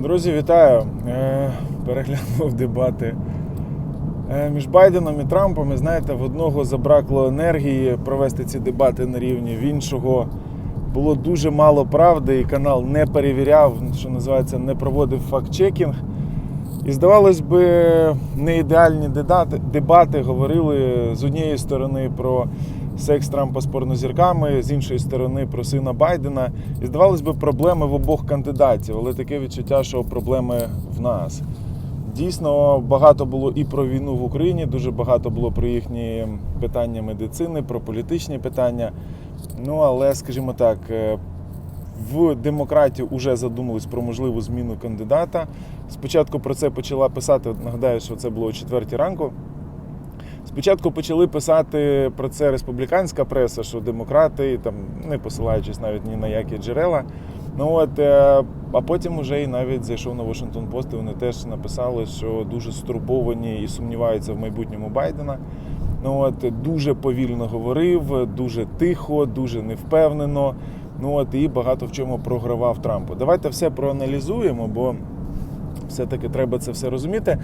Друзі, вітаю! Е, Переглянув дебати е, між Байденом і Трампом. І знаєте, в одного забракло енергії провести ці дебати на рівні, в іншого було дуже мало правди, і канал не перевіряв, що називається, не проводив факт-чекінг. І здавалось би, не ідеальні дебати говорили з однієї сторони про секс Трампа з порнозірками, з іншої сторони про сина Байдена. І здавалось би, проблеми в обох кандидатів, але таке відчуття, що проблеми в нас. Дійсно, багато було і про війну в Україні, дуже багато було про їхні питання медицини, про політичні питання. Ну але, скажімо так, е, в демократії вже задумались про можливу зміну кандидата. Спочатку про це почала писати. Нагадаю, що це було о 4 ранку. Спочатку почали писати про це республіканська преса, що демократи, там не посилаючись навіть ні на які джерела. Ну от, е, а потім уже і навіть зайшов на Washington Post, і вони теж написали, що дуже стурбовані і сумніваються в майбутньому Байдена. Ну от дуже повільно говорив, дуже тихо, дуже невпевнено. Ну от і багато в чому програвав Трампу. Давайте все проаналізуємо, бо все-таки треба це все розуміти.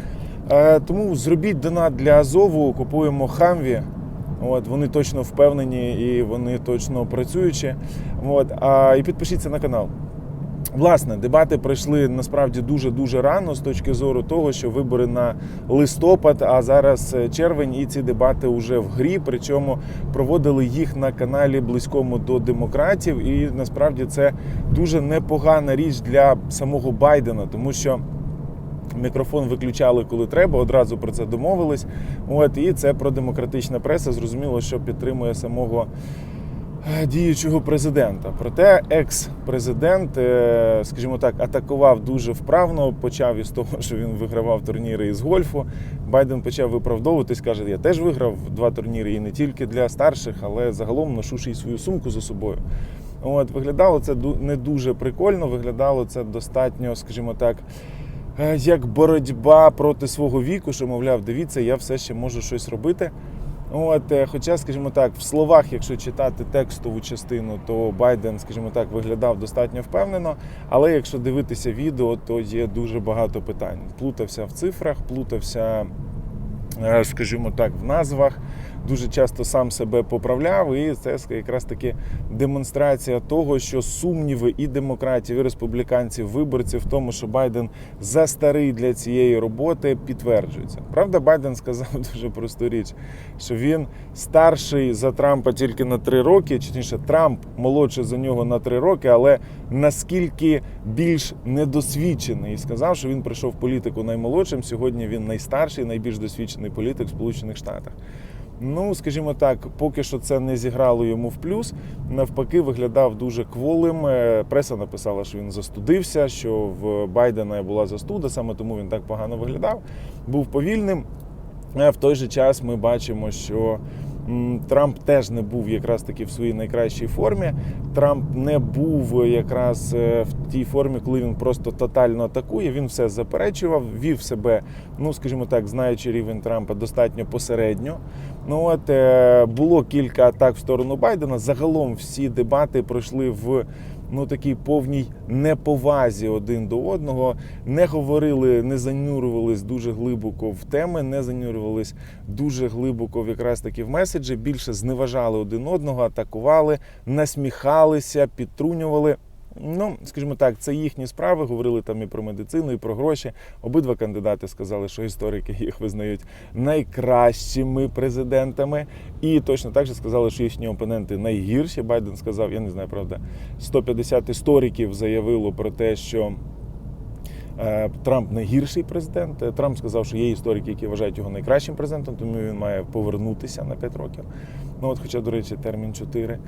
Е, тому зробіть донат для Азову, купуємо Хамві. От, вони точно впевнені і вони точно працюючі. От, а, і підпишіться на канал. Власне, дебати пройшли насправді дуже дуже рано з точки зору того, що вибори на листопад, а зараз е, червень, і ці дебати вже в грі. Причому проводили їх на каналі близькому до демократів. І насправді це дуже непогана річ для самого Байдена, тому що. Мікрофон виключали, коли треба, одразу про це домовились. От і це про демократична преса. Зрозуміло, що підтримує самого е, діючого президента. Проте екс-президент, е, скажімо так, атакував дуже вправно. Почав із того, що він вигравав турніри із гольфу. Байден почав виправдовуватись, каже: я теж виграв два турніри і не тільки для старших, але загалом ношу ще й свою сумку за собою. От виглядало це не дуже прикольно. Виглядало це достатньо, скажімо так. Е, Як боротьба проти свого віку, що мовляв, дивіться, я все ще можу щось робити. От, е, хоча, скажімо так, в словах, якщо читати текстову частину, то Байден, скажімо так, виглядав достатньо впевнено. Але якщо дивитися відео, то є дуже багато питань. Плутався в цифрах, плутався, скажімо так, в назвах. Дуже часто сам себе поправляв, і це якраз таки демонстрація того, що сумніви і демократів, і республіканців, виборців в тому, що Байден застарий для цієї роботи, підтверджуються. Правда, Байден сказав дуже просту річ, що він старший за Трампа тільки на три роки, точніше, Трамп молодший за нього на три роки, але наскільки більш недосвідчений, і сказав, що він прийшов в політику наймолодшим. Сьогодні він найстарший, найбільш досвідчений політик в Сполучених Штатах. Ну, скажімо так, поки що це не зіграло йому в плюс. Навпаки, виглядав дуже кволим. Е, Преса написала, що він застудився, що в Байдена була застуда, саме тому він так погано виглядав. Був повільним. Е, В той же час ми бачимо, що Трамп теж не був якраз таки в своїй найкращій формі. Трамп не був якраз е, в тій формі, коли він просто тотально атакує. Він все заперечував, вів себе, ну скажімо так, знаючи рівень Трампа, достатньо посередньо. Ну от е, було кілька атак в сторону Байдена. Загалом всі дебати пройшли в ну такій повній неповазі один до одного. Не говорили, не занурювались дуже глибоко в теми, не занурювались дуже глибоко в якраз таки в меседжі. Більше зневажали один одного, атакували, насміхалися, підтрунювали. Ну, скажімо так, це їхні справи. Говорили там і про медицину, і про гроші. Обидва кандидати сказали, що історики їх визнають найкращими президентами. І точно так же сказали, що їхні опоненти найгірші. Байден сказав, я не знаю, правда, 150 істориків заявило про те, що. е, Трамп найгірший президент. Трамп сказав, що є історики, які вважають його найкращим президентом, тому він має повернутися на 5 років. Ну от, хоча, до речі, термін 4.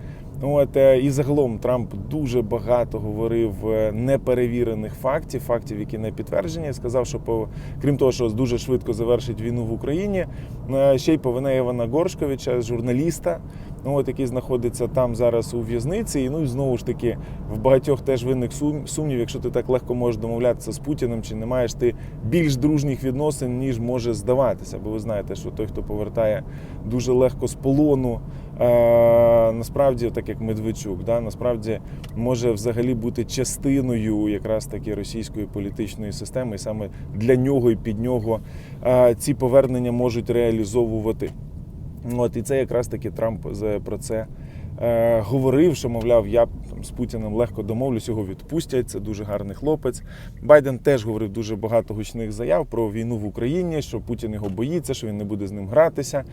От е, і загалом Трамп дуже багато говорив е, неперевірених фактів, фактів, які не підтверджені. Сказав, що по крім того, що дуже швидко завершить війну в Україні, е, ще й повинна Івана Горшковича, журналіста. Ну, от, який знаходиться там зараз у в'язниці. Ну і знову ж таки в багатьох теж виник сум- сумнів, якщо ти так легко можеш домовлятися з Путіним, чи не маєш ти більш дружніх відносин, ніж може здаватися. Бо ви знаєте, що той, хто повертає дуже легко з полону, е, насправді, так як Медведчук, да, насправді може взагалі бути частиною якраз таки російської політичної системи, і саме для нього і під нього е, ці повернення можуть реалізовувати. От і це якраз таки Трамп про це е, говорив, що мовляв, я там з Путіним легко домовлюсь, його відпустять. Це дуже гарний хлопець. Байден теж говорив дуже багато гучних заяв про війну в Україні, що Путін його боїться, що він не буде з ним гратися.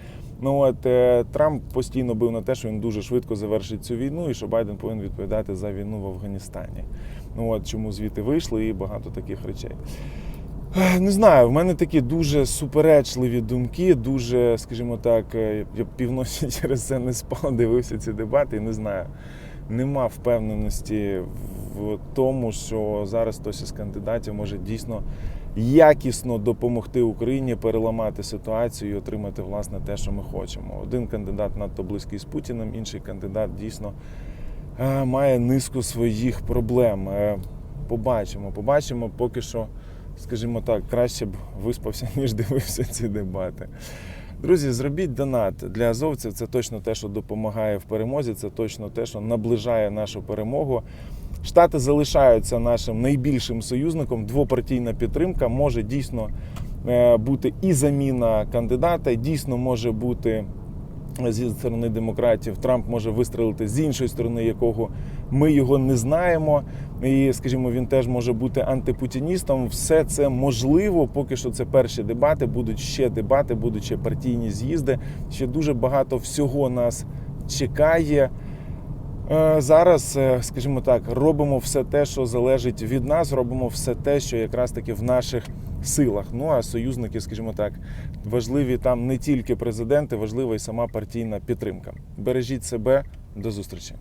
Ну от е, Трамп постійно бив на те, що він дуже швидко завершить цю війну, і що Байден повинен відповідати за війну в Афганістані. Ну от чому звідти вийшли і багато таких речей. Не знаю, в мене такі дуже суперечливі думки, дуже, скажімо так, е, я півночі через це не спав, дивився ці дебати і не знаю. Нема впевненості в тому, що зараз хтось із кандидатів може дійсно якісно допомогти Україні переламати ситуацію і отримати власне те, що ми хочемо. Один кандидат надто близький з Путіним, інший кандидат дійсно е, має низку своїх проблем. Е, Побачимо, побачимо, поки що скажімо так, краще б виспався, ніж дивився ці дебати. Друзі, зробіть донат для азовців. Це точно те, що допомагає в перемозі. Це точно те, що наближає нашу перемогу. Штати залишаються нашим найбільшим союзником. Двопартійна підтримка може дійсно е, бути і заміна кандидата, дійсно може бути зі сторони демократів. Трамп може вистрелити з іншої сторони, якого ми його не знаємо. І, скажімо, він теж може бути антипутіністом. Все це можливо. Поки що це перші дебати. Будуть ще дебати, будуть ще партійні з'їзди. Ще дуже багато всього нас чекає. Е, Зараз, е, скажімо так, робимо все те, що залежить від нас, робимо все те, що якраз таки в наших силах. Ну а союзники, скажімо так, важливі там не тільки президенти, важлива і сама партійна підтримка. Бережіть себе, до зустрічі.